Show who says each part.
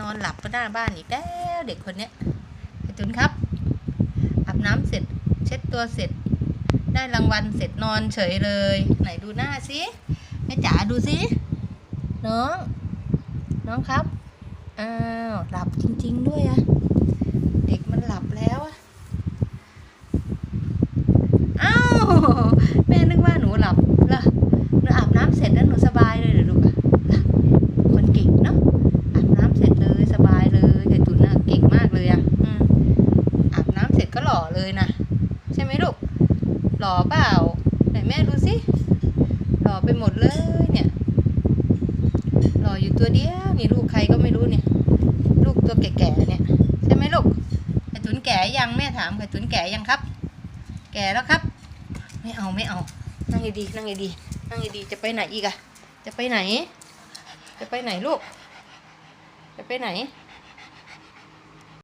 Speaker 1: นอนหลับก็หน้าบ้านอีกแล้วเด็กคนเนี้ยไอตุนครับอาบน้ำเสร็จ เช็ดตัวเสร็จ ได้รางวัลเสร็จนอนเฉยเลย ไหนดูหน้าสิแม่จ๋าดูสิน้อง น้องครับอ้าวหลับจริง ๆ ด้วยอะเด็กมันหลับแล้วอะอ้าวแม่นึกว่าหนูหลับเหรอหนูอาบน้ำเสร็จแล้วหนูสบายเลยเหรอลูกอะล่ะคนเก่งเนาะอาบน้ำเสร็จเลยสบายเลยไก่ตุ๋นน่ะเก่งมากเลยอะอืมอาบน้ำเสร็จก็หล่อ เลยนะ ใช่ไหมลูกหล่อเปล่าไหนแม่ดูสิหล่อไปหมดเลยเนี่ยหล่ออยู่ตัวเดียวนี่ลูกใครก็ไม่รู้เนี่ย ลูกตัวแก่ๆเนี่ยใช่ไหมลูกไก่ตุ๋นแก่ยังแม่ถามไก่ตุ๋นแก่ยังครับ แก่แล้วครับ ไม่เอาไม่เอานั่งดีๆนั่งดีๆนั่งดีๆจะไปไหนอีกอะจะไปไหน จะไปไหนลูก จะไปไหน